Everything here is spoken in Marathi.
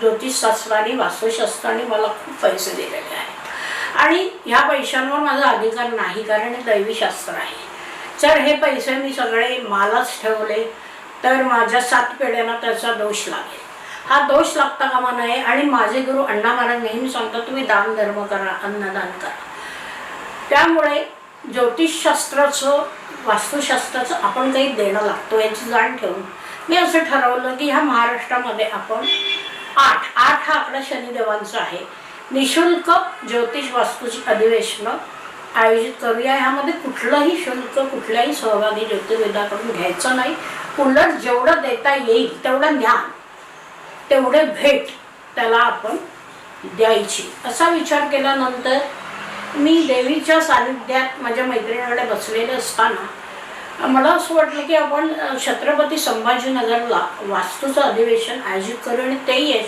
ज्योतिषशास्त्राने वास्तुशास्त्राने मला खूप पैसे दिलेले आहे आणि ह्या पैशांवर माझा अधिकार नाही कारण हे दैवीशास्त्र आहे. जर हे पैसे मी सगळे मालाच ठेवले तर माझ्या सात पिढ्यांना त्याचा दोष लागेल. हा दोष लागता कामा नये आणि माझे गुरु अण्णा महाराज नेहमी सांगतात तुम्ही दान धर्म करा अन्नदान करा. त्यामुळे ज्योतिषशास्त्राचं वास्तुशास्त्राचं आपण काही देणं लागतो याची जाण ठेवून. मी असं ठरवलं की ह्या महाराष्ट्रामध्ये आपण आपलं शनिदेवांचं आहे. निशुल्क ज्योतिष वास्तूची अधिवेशनं आयोजित करूया. ह्यामध्ये कुठलंही शुल्क कुठल्याही सहभागी ज्योतिर्वेदाकडून घ्यायचं नाही. उलट जेवढं देता येईल तेवढं ज्ञान तेवढे भेट त्याला आपण द्यायची. असा विचार केल्यानंतर मी देवीच्या सानिध्यात माझ्या मैत्रिणीकडे बसलेले असताना मला असं वाटलं की आपण छत्रपती संभाजीनगरला वास्तूचं अधिवेशन आयोजित करू आणि ते यश